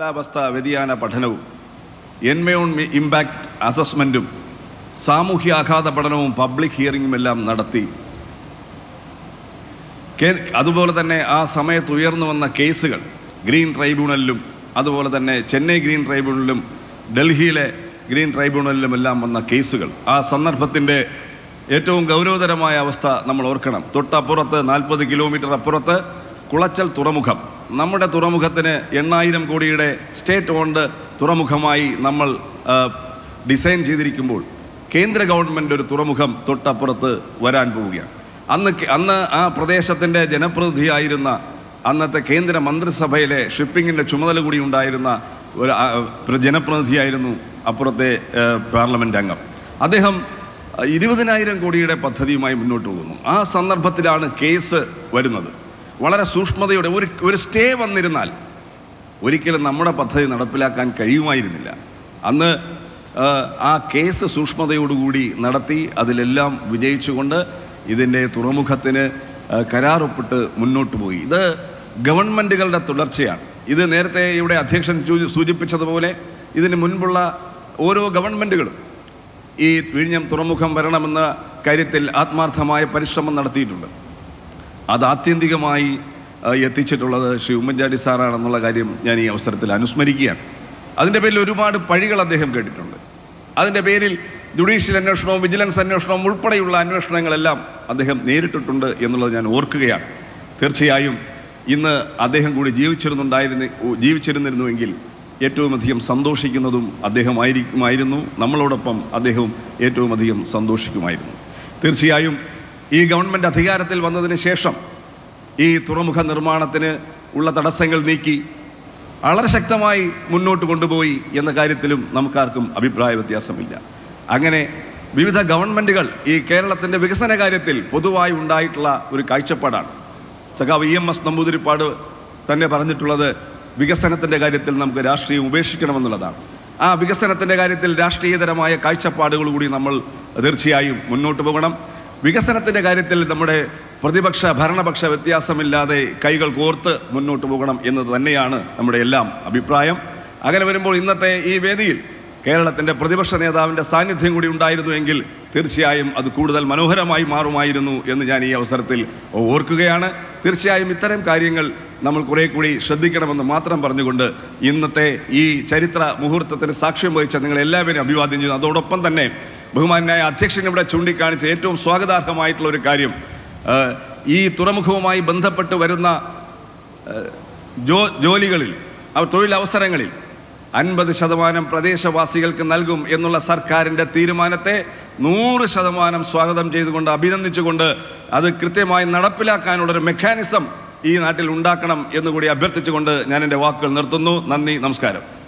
കാലാവസ്ഥ വ്യതിയാന പഠനവും എൻമയോൺ ഇമ്പാക്ട് അസസ്മെന്റും സാമൂഹ്യാഘാത പഠനവും പബ്ലിക് ഹിയറിംഗും എല്ലാം നടത്തി അതുപോലെ തന്നെ ആ സമയത്ത് ഉയർന്നു വന്ന കേസുകൾ ഗ്രീൻ ട്രൈബ്യൂണലിലും അതുപോലെ തന്നെ ചെന്നൈ ഗ്രീൻ ട്രൈബ്യൂണലിലും ഡൽഹിയിലെ ഗ്രീൻ ട്രൈബ്യൂണലിലും എല്ലാം വന്ന കേസുകൾ. ആ സന്ദർഭത്തിന്റെ ഏറ്റവും ഗൗരവതരമായ അവസ്ഥ നമ്മൾ ഓർക്കണം. തൊട്ടപ്പുറത്ത് നാൽപ്പത് കിലോമീറ്റർ അപ്പുറത്ത് കുളച്ചൽ തുറമുഖം. നമ്മുടെ തുറമുഖത്തിന് എണ്ണായിരം കോടിയുടെ സ്റ്റേറ്റ് ഓൺഡ് തുറമുഖമായി നമ്മൾ ഡിസൈൻ ചെയ്തിരിക്കുമ്പോൾ കേന്ദ്ര ഗവൺമെന്റ് ഒരു തുറമുഖം തൊട്ടപ്പുറത്ത് വരാൻ പോവുകയാണ്. അന്ന് അന്ന് ആ പ്രദേശത്തിന്റെ ജനപ്രതിനിധിയായിരുന്ന അന്നത്തെ കേന്ദ്ര മന്ത്രിസഭയിലെ ഷിപ്പിങ്ങിന്റെ ചുമതല കൂടി ഉണ്ടായിരുന്ന ഒരു ജനപ്രതിനിധിയായിരുന്നു അപ്പുറത്തെ പാർലമെന്റ് അംഗം. അദ്ദേഹം ഇരുപതിനായിരം കോടിയുടെ പദ്ധതിയുമായി മുന്നോട്ട് പോകുന്നു. ആ സന്ദർഭത്തിലാണ് കേസ് വരുന്നത്. വളരെ സൂക്ഷ്മതയോടെ ഒരു ഒരു സ്റ്റേ വന്നിരുന്നാൽ ഒരിക്കലും നമ്മുടെ പദ്ധതി നടപ്പിലാക്കാൻ കഴിയുമായിരുന്നില്ല. അന്ന് ആ, കേസ് സൂക്ഷ്മതയോടുകൂടി നടത്തി അതിലെല്ലാം വിജയിച്ചുകൊണ്ട് ഇതിന്റെ തുറമുഖത്തിന് കരാറൊപ്പിട്ട് മുന്നോട്ട് പോയി. ഇത് ഗവൺമെന്റുകളുടെ തുടർച്ചയാണ്. ഇത് നേരത്തെ ഇവിടെ അധ്യക്ഷൻ സൂചിപ്പിച്ചതുപോലെ ഇതിന് മുൻപുള്ള ഓരോ ഗവൺമെന്റുകളും ഈ വിഴിഞ്ഞം തുറമുഖം വരണമെന്ന കാര്യത്തിൽ ആത്മാർത്ഥമായ പരിശ്രമം നടത്തിയിട്ടുണ്ട്. അത് ആത്യന്തികമായി എത്തിച്ചിട്ടുള്ളത് ശ്രീ ഉമ്മൻചാണ്ടി സാറാണെന്നുള്ള കാര്യം ഞാൻ ഈ അവസരത്തിൽ അനുസ്മരിക്കുകയാണ്. അതിന്റെ പേരിൽ ഒരുപാട് പഴികൾ അദ്ദേഹം കേട്ടിട്ടുണ്ട്. അതിന്റെ പേരിൽ ജുഡീഷ്യൽ അന്വേഷണവും വിജിലൻസ് അന്വേഷണവും ഉൾപ്പെടെയുള്ള അന്വേഷണങ്ങളെല്ലാം അദ്ദേഹം നേരിട്ടിട്ടുണ്ട് എന്നുള്ളത് ഞാൻ ഓർക്കുകയാണ്. തീർച്ചയായും ഇന്ന് അദ്ദേഹം കൂടി ജീവിച്ചിരുന്നുണ്ടായിരുന്ന ജീവിച്ചിരുന്നിരുന്നുവെങ്കിൽ ഏറ്റവും അധികം സന്തോഷിക്കുന്നതും അദ്ദേഹമായിരിക്കുമായിരുന്നു. നമ്മളോടൊപ്പം അദ്ദേഹവും ഏറ്റവും അധികം സന്തോഷിക്കുമായിരുന്നു. തീർച്ചയായും ഈ ഗവൺമെന്റ് അധികാരത്തിൽ വന്നതിന് ശേഷം ഈ തുറമുഖ നിർമ്മാണത്തിന് ഉള്ള തടസ്സങ്ങൾ നീക്കി വളരെ ശക്തമായി മുന്നോട്ട് കൊണ്ടുപോയി എന്ന കാര്യത്തിലും നമുക്കാർക്കും അഭിപ്രായ വ്യത്യാസമില്ല. അങ്ങനെ വിവിധ ഗവൺമെന്റുകൾ ഈ കേരളത്തിന്റെ വികസന കാര്യത്തിൽ പൊതുവായി ഉണ്ടായിട്ടുള്ള ഒരു കാഴ്ചപ്പാടാണ്. സഖാവ് ഇ എം എസ് നമ്പൂതിരിപ്പാട് തന്നെ പറഞ്ഞിട്ടുള്ളത് വികസനത്തിന്റെ കാര്യത്തിൽ നമുക്ക് രാഷ്ട്രീയം ഉപേക്ഷിക്കണമെന്നുള്ളതാണ്. ആ വികസനത്തിന്റെ കാര്യത്തിൽ രാഷ്ട്രീയതരമായ കാഴ്ചപ്പാടുകൾ കൂടി നമ്മൾ തീർച്ചയായും മുന്നോട്ട് പോകണം. വികസനത്തിന്റെ കാര്യത്തിൽ നമ്മുടെ പ്രതിപക്ഷ ഭരണപക്ഷ വ്യത്യാസമില്ലാതെ കൈകൾ കോർത്ത് മുന്നോട്ട് പോകണം എന്നത് തന്നെയാണ് നമ്മുടെ എല്ലാം അഭിപ്രായം. അങ്ങനെ വരുമ്പോൾ ഇന്നത്തെ ഈ വേദിയിൽ കേരളത്തിന്റെ പ്രതിപക്ഷ നേതാവിന്റെ സാന്നിധ്യം കൂടി ഉണ്ടായിരുന്നുവെങ്കിൽ തീർച്ചയായും അത് കൂടുതൽ മനോഹരമായി മാറുമായിരുന്നു എന്ന് ഞാൻ ഈ അവസരത്തിൽ ഓർക്കുകയാണ്. തീർച്ചയായും ഇത്തരം കാര്യങ്ങൾ നമ്മൾ കുറെ കൂടി ശ്രദ്ധിക്കണമെന്ന് മാത്രം പറഞ്ഞുകൊണ്ട് ഇന്നത്തെ ഈ ചരിത്ര മുഹൂർത്തത്തിന് സാക്ഷ്യം വഹിച്ച നിങ്ങൾ എല്ലാവരെയും അഭിവാദ്യം ചെയ്യുന്നു. അതോടൊപ്പം തന്നെ ബഹുമാനായ അധ്യക്ഷൻ ഇവിടെ ചൂണ്ടിക്കാണിച്ച ഏറ്റവും സ്വാഗതാർഹമായിട്ടുള്ള ഒരു കാര്യം ഈ തുറമുഖവുമായി ബന്ധപ്പെട്ട് വരുന്ന ജോ ജോലികളിൽ തൊഴിലവസരങ്ങളിൽ അൻപത് ശതമാനം പ്രദേശവാസികൾക്ക് നൽകും എന്നുള്ള സർക്കാരിന്റെ തീരുമാനത്തെ നൂറ് ശതമാനം സ്വാഗതം ചെയ്തുകൊണ്ട് അഭിനന്ദിച്ചുകൊണ്ട് അത് കൃത്യമായി നടപ്പിലാക്കാനുള്ളൊരു മെക്കാനിസം ഈ നാട്ടിൽ ഉണ്ടാക്കണം എന്നുകൂടി അഭ്യർത്ഥിച്ചുകൊണ്ട് ഞാൻ എന്റെ വാക്കുകൾ നിർത്തുന്നു. നന്ദി നമസ്കാരം.